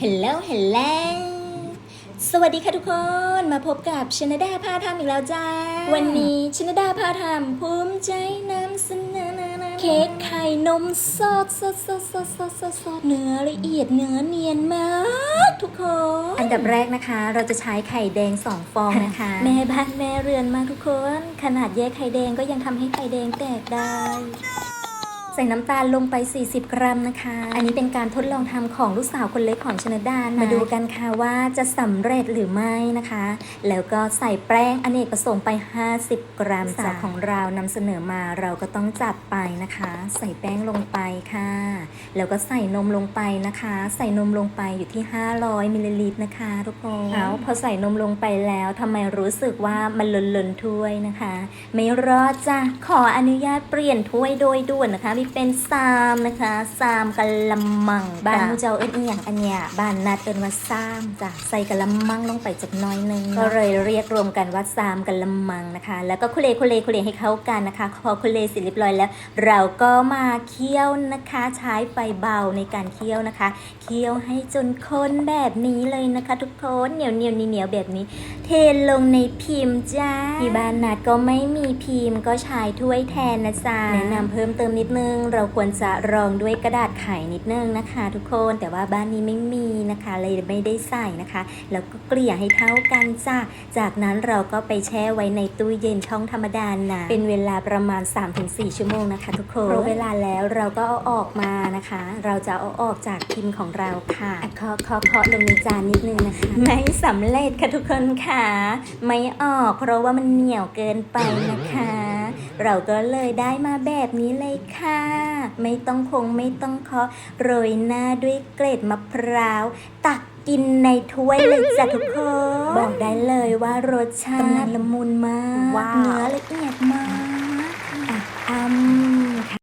เฮลโลเฮลโลสวัสดีค่ะทุกคน มาพบกับชนดาพาทำอีกแล้วจ้า วันนี้ชนดาพาทำภูมิใจนำเสนอเค้กไข่นมสดสดสดสดสดสดสดเนื้อละเอียดเนื้อเนียนมากทุกคน อันดับแรกนะคะ เราจะใช้ไข่แดงสองฟองนะคะ แม่บ้านแม่เรือนมากทุกคน ขนาดแยกไข่แดงก็ยังทำให้ไข่แดงแตกได้ ใส่น้ำตาลลงไป 40 กรัมนะคะ อันนี้เป็นการทดลองทำของลูกสาวคนเล็กของชนดานะมาดูกันค่ะว่าจะสำเร็จหรือไม่นะคะ แล้วก็ใส่แป้งอเนกประสงค์ไป 50 กรัมจากของเรานำเสนอมาเราก็ต้องจัดไปนะคะ ใส่แป้งลงไปค่ะ แล้วก็ใส่นมลงไปนะคะ ใส่นมลงไปอยู่ที่ 500มิลลิลิตรนะคะทุกคนเอาพอใส่นมลงไปแล้วทำไมรู้สึกว่ามันลนลนๆถ้วยนะคะ ไม่รอดจ้ะขออนุญาตเปลี่ยนถ้วยโดยด่วนนะคะมีเป็นซามนะคะซามกะละมังบ้านมูเจ้าเอิ้นอหย่างอันเนี้ยบ้านนัดเอิ้นว่าซามจ้ะใส่กะละมังลงไปจากหน้อยหนึงก็เลยเรียกรวมกันว่าซามกะละมังนะคะ แล้วก็คุเลคุเลคุเลให้เข้ากันนะคะ พอคุเลเสร็จเรียบร้อยแล้ว เราก็มาเคี่ยวนะคะ ใช้ไฟเบาในการเคี่ยวนะคะ เคี่ยวให้จนข้นแบบนี้เลยนะคะ ทุกคนเหนียวเหนียวเหนียวๆแบบนี้ เทลงในพิมพ์จ้าที่บ้านนัดก็ไม่มีพิมพ์ก็ใช้ถ้วยแทนนะจ๊ะแนะนำเพิ่มเติมนิดนึงเราควรจะรองด้วยกระดาษไขนิดนึงนะคะ ทุกคนแต่ว่าบ้านนี้ไม่มีนะคะ เลยไม่ได้ใส่นะคะ แล้วก็เกลี่ยให้เท่ากันจ้าจากนั้นเราก็ไปแช่ไว้ในตู้เย็นช่องธรรมดานะเป็นเวลาประมาณ 3-4 ชั่วโมงนะคะ ทุกคนครบเวลาแล้วเราก็เอาออกมานะคะ เราจะเอาออกจากพิมพ์ของเราค่ะเคาะเคาะเคาะลงในจานนิดนึงนะคะ ไม่สำเร็จค่ะทุกคนค่ะ ไม่ออกเพราะว่ามันเหนียวเกินไปนะคะ เราก็เลยได้มาแบบนี้เลยค่ะ ไม่ต้องคงไม่ต้องเคาะโรยหน้าด้วยเกล็ดมะพร้าว ตักกินในถ้วยเลยจ้ะทุกคนบอกได้เลยว่ารสชาติละมุนมากเนื้อละเอียดมากอะอ้